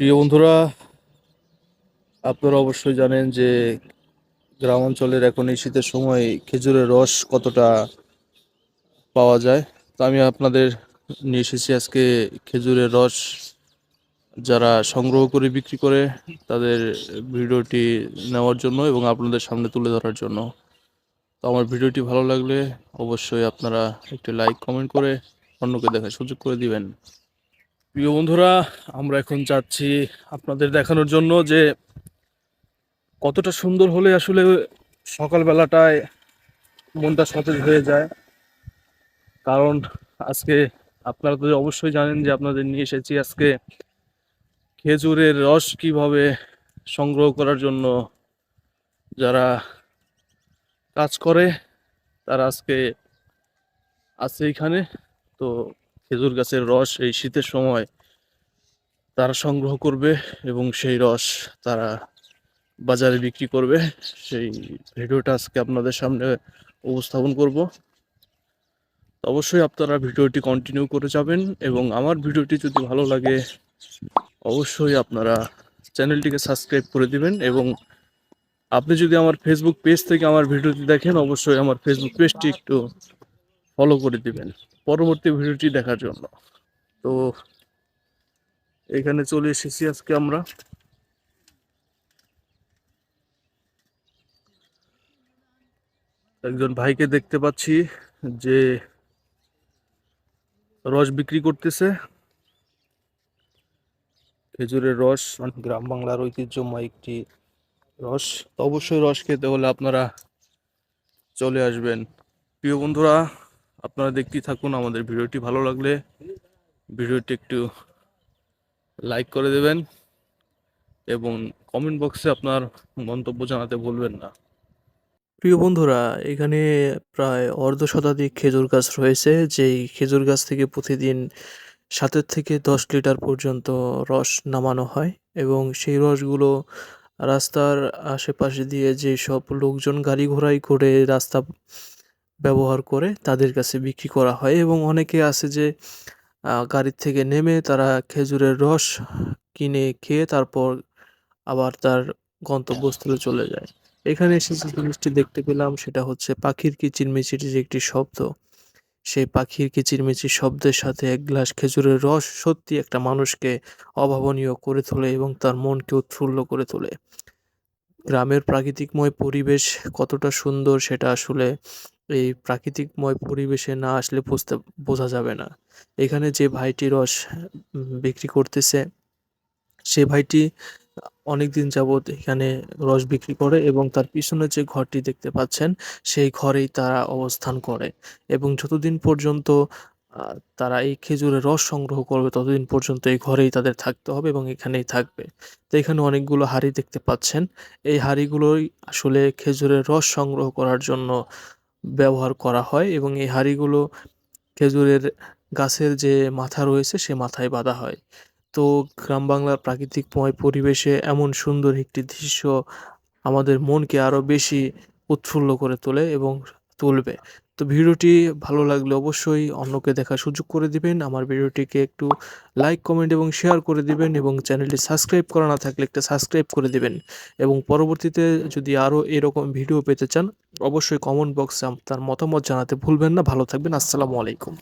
প্রিয় বন্ধুরা, আপনারা অবশ্যই জানেন যে গ্রাম অঞ্চলের এখন এই শীতের সময় খেজুরের রস কতটা পাওয়া যায়। তো আমি আপনাদের নিয়ে এসেছি আজকে খেজুরের রস। যারা সংগ্রহ করে, বিক্রি করে, তাদের ভিডিওটি নেওয়ার জন্য এবং আপনাদের সামনে তুলে ধরার জন্য। তো আমার ভিডিওটি ভালো লাগলে অবশ্যই আপনারা একটি লাইক, কমেন্ট করে অন্যকে দেখার সুযোগ করে দিবেন। প্রিয় বন্ধুরা, আমরা এখন যাচ্ছি আপনাদের দেখানোর জন্য যে কতটা সুন্দর হলে আসলে সকালবেলাটায় মনটা সতেজ হয়ে যায়। কারণ আজকে আপনারা তো অবশ্যই জানেন যে আপনাদের নিয়ে এসেছি আজকে খেজুরের রস কীভাবে সংগ্রহ করার জন্য যারা কাজ করে, তারা আজকে আছে এখানে। তো খেজুর গাছের রস এই শীতের সময় তারা সংগ্রহ করবে এবং সেই রস তারা বাজারে বিক্রি করবে। সেই ভিডিওটা আজকে আপনাদের সামনে উপস্থাপন করব। অবশ্যই আপনারা ভিডিওটি কন্টিনিউ করে যাবেন এবং আমার ভিডিওটি যদি ভালো লাগে, অবশ্যই আপনারা চ্যানেলটিকে সাবস্ক্রাইব করে দিবেন এবং আপনি যদি আমার ফেসবুক পেজ থেকে আমার ভিডিওটি দেখেন, অবশ্যই আমার ফেসবুক পেজটি একটু ফলো করে দিবেন। পরবর্তী ভিডিওটি দেখার জন্য। তো এখানে চলে এসেছি আজকে আমরা। একজন ভাইকে দেখতে পাচ্ছি যে রস বিক্রি করতেছে। খেজুরের রস মানে গ্রাম বাংলার ঐতিহ্যময় একটি রস। অবশ্যই রস খেতে হলে আপনারা চলে আসবেন। প্রিয় বন্ধুরা আপনারা দেখতেই থাকুন, আমাদের ভিডিওটি ভালো লাগলে ভিডিওটি একটু লাইক করে দেবেন এবং কমেন্ট বক্সে আপনার মন্তব্য জানাতে ভুলবেন না। প্রিয় বন্ধুরা, এখানে প্রায় অর্ধ শতাধিক খেজুর গাছ রয়েছে, যেই খেজুর গাছ থেকে প্রতিদিন সাতের থেকে দশ লিটার পর্যন্ত রস নামানো হয় এবং সেই রসগুলো রাস্তার আশেপাশে দিয়ে যেসব লোকজন গাড়ি ঘোড়ায় করে রাস্তা ব্যবহার করে তাদের কাছে বিক্রি করা হয় এবং অনেকে আছে যে গাড়ির থেকে নেমে তারা খেজুরের রস কিনে খেয়ে তারপর আবার তার গন্তব্যস্থলে চলে যায়। এখানে এসে যে জিনিসটি দেখতে পেলাম সেটা হচ্ছে পাখির কিচিরমিচির যে একটি শব্দ। সেই পাখির কিচিরমিচির শব্দের সাথে এক গ্লাস খেজুরের রস সত্যি একটা মানুষকে অভাবনীয় করে তোলে এবং তার মনকে উৎফুল্ল করে তোলে। গ্রামের প্রাকৃতিকময় পরিবেশ কতটা সুন্দর সেটা আসলে এই প্রাকৃতিকময় পরিবেশে না আসলে বুঝতে, বোঝা যাবে না। এখানে যে ভাইটি রস বিক্রি করতেছে, সে ভাইটি অনেকদিন যাবৎ এখানে রস বিক্রি করে এবং তার পিছনে যে ঘরটি দেখতে পাচ্ছেন, সেই ঘরেই তারা অবস্থান করে এবং যতদিন পর্যন্ত তারা এই খেজুরের রস সংগ্রহ করবে ততদিন পর্যন্ত এই ঘরেই তাদের থাকতে হবে এবং এখানেই থাকবে। তো এখানে অনেকগুলো হাঁড়ি দেখতে পাচ্ছেন। এই হাঁড়িগুলোই আসলে খেজুরের রস সংগ্রহ করার জন্য ব্যবহার করা হয় এবং এই হাঁড়িগুলো খেজুরের গাছের যে মাথা রয়েছে সে মাথায় বাঁধা হয়। তো গ্রাম বাংলার প্রাকৃতিকময় পরিবেশে এমন সুন্দর একটি দৃশ্য আমাদের মনকে আরও বেশি উৎফুল্ল করে তোলে এবং তুলবে। তো ভিডিওটি ভালো লাগলে অবশ্যই অন্যকে দেখার সুযোগ করে দিবেন। আমার ভিডিওটিকে একটু লাইক কমেন্ট এবং শেয়ার করে দিবেন এবং চ্যানেলটি সাবস্ক্রাইব করা না থাকলে একটা সাবস্ক্রাইব করে দিবেন। এবং পরবর্তীতে যদি আরও এরকম ভিডিও পেতে চান, অবশ্যই কমেন্ট বক্সে আপনার মতামত জানাতে ভুলবেন না। ভালো থাকবেন। আসসালামু আলাইকুম।